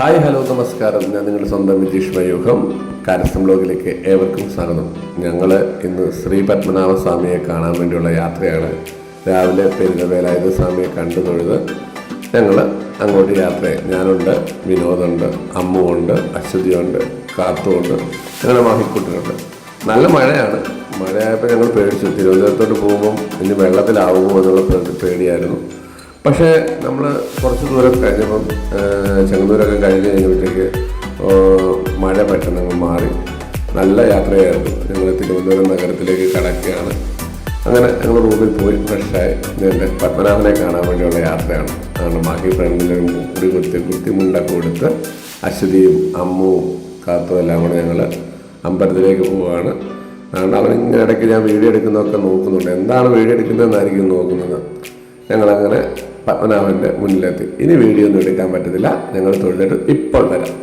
Hi hello നമസ്കാരം. ഞാൻ നിങ്ങളുടെ സ്വന്തം വിജീഷ് മയൂഹം. കാരസ്ഥം ബ്ലോഗിലേക്ക് ഏവർക്കും സ്വാഗതം. ഞങ്ങൾ ഇന്ന് ശ്രീ പത്മനാഭ സ്വാമിയെ കാണാൻ വേണ്ടിയുള്ള യാത്രയാണ്. രാവിലെ പെരുന്നവേലായുധ സ്വാമിയെ കണ്ടു തൊഴുത് ഞങ്ങൾ അങ്ങോട്ട് യാത്ര ഞാനുണ്ട് വിനോദുണ്ട് അമ്മുണ്ട് അശ്വതിയുണ്ട് കാത്തുണ്ട് ഞങ്ങളുടെ മാഹിക്കുട്ടിനുണ്ട് നല്ല മഴയാണ്. മഴയായപ്പോൾ ഞങ്ങൾ പേടിച്ചു. തിരുവനന്തപുരത്തോട്ട് പോകുമ്പം ഇനി വെള്ളത്തിലാവുമോ എന്നുള്ള പേടിയായിരുന്നു. പക്ഷേ നമ്മൾ കുറച്ച് ദൂരം കഴിഞ്ഞപ്പം ചെങ്ങന്നൂരൊക്കെ കഴിഞ്ഞ് കഴിഞ്ഞപ്പോഴത്തേക്ക് മഴ പെട്ടെന്ന് അങ്ങ് മാറി. നല്ല യാത്രയായിരുന്നു. ഞങ്ങൾ തിരുവനന്തപുരം നഗരത്തിലേക്ക് കടക്കുകയാണ്. അങ്ങനെ ഞങ്ങൾ റൂമിൽ പോയി ഫ്രഷായി. എന്റെ പത്മനാഭനെ കാണാൻ വേണ്ടിയുള്ള യാത്രയാണ്. അതുകൊണ്ട് ബാക്കി ഫ്രണ്ടിലും മുടി കുത്തി കുത്തി മുണ്ടൊക്കെ കൊടുത്ത് അശ്വതിയും അമ്മുവും കാത്തും എല്ലാം കൂടെ ഞങ്ങൾ അമ്പലത്തിലേക്ക് പോവുകയാണ്. അതുകൊണ്ട് അവനിങ്ങനെ ഇടയ്ക്ക് ഞാൻ വീഡിയോ എടുക്കുന്നതൊക്കെ നോക്കുന്നുണ്ട്. എന്താണ് വീഡിയോ എടുക്കുന്നതെന്നായിരിക്കും നോക്കുന്നത്? ഞങ്ങളങ്ങനെ പത്മനാഭന്റെ മുന്നിലെത്തി. ഇനി വീഡിയോ ഒന്നും എടുക്കാൻ പറ്റത്തില്ല. ഞങ്ങൾ തൊഴിലിട്ട് ഇപ്പോൾ വരാം.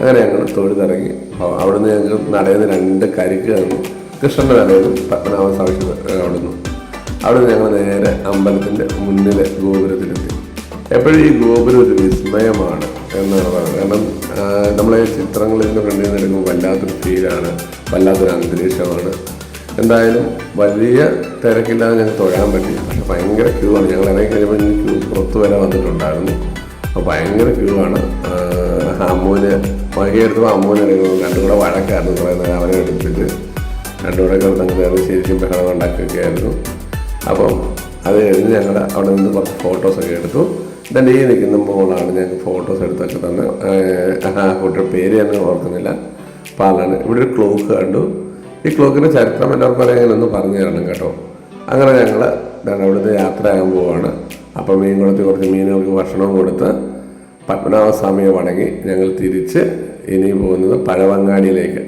അങ്ങനെ ഞങ്ങൾ തൊഴുതിറങ്ങി. അപ്പോൾ അവിടുന്ന് ഞങ്ങൾ നടയുന്ന രണ്ട് കരിക്ക് തന്നു കൃഷ്ണന്റെ നടയുന്നു പത്മനാഭ സ്വാമി അവിടുന്ന് അവിടുന്ന് ഞങ്ങൾ നേരെ അമ്പലത്തിന്റെ മുന്നിലെ ഗോപുരത്തിലെത്തി. എപ്പോഴും ഈ ഗോപുരം ഒരു വിസ്മയമാണ് പറയുന്നത് കാരണം നമ്മളെ ചിത്രങ്ങളിൽ നിന്ന് എടുക്കുമ്പോൾ വല്ലാത്തൊരു ഫീലാണ് വല്ലാത്തൊരു അന്തരീക്ഷമാണ്. എന്തായാലും വലിയ തിരക്കില്ലാതെ ഞങ്ങൾക്ക് തൊഴാൻ പറ്റി പക്ഷെ ഭയങ്കര ക്യൂ ആണ് ഞങ്ങൾ ഇറങ്ങി കഴിയുമ്പോൾ ക്യൂ പുറത്ത് വരെ വന്നിട്ടുണ്ടായിരുന്നു അപ്പോൾ ഭയങ്കര ക്യൂ ആണ് അമ്മൂന് വൈകി അമ്മൂനെ അമ്മൂന് രണ്ടും കൂടെ വഴക്കായിരുന്നു നേരം അവനെ എടുത്തിട്ട് രണ്ടും കൂടെ കിടന്നു ശരിക്കും ബഹളം ഉണ്ടാക്കുകയായിരുന്നു അപ്പം അത് കഴിഞ്ഞ് ഞങ്ങൾ അവിടെ നിന്ന് കുറച്ച് ഫോട്ടോസൊക്കെ എടുത്തു ഇതെന്റെ ഈ നിൽക്കുന്ന മോളാണ് ഞങ്ങൾക്ക് ഫോട്ടോസ് എടുത്തൊക്കെ തന്നെ ആ കുട്ടിയുടെ പേര് ഞാൻ ഓർക്കുന്നില്ല പാലാണ് ഇവിടെ ഒരു ക്ലോക്ക് കണ്ടു ഈ ക്ലോക്കിന്റെ ചരിത്രം എല്ലാവർക്കും ഒന്ന് പറഞ്ഞു തരണം കേട്ടോ. അങ്ങനെ ഞങ്ങൾ അവിടുത്തെ യാത്രയാകാൻ പോവാണ്. അപ്പം മീൻ കൊടുത്ത് കുറച്ച് മീനുകൾക്ക് ഭക്ഷണവും കൊടുത്ത് പത്മനാഭസ്വാമിയെ വണങ്ങി ഞങ്ങൾ തിരിച്ച് ഇനി പോകുന്നത് പഴവങ്ങാടിയിലേക്ക്.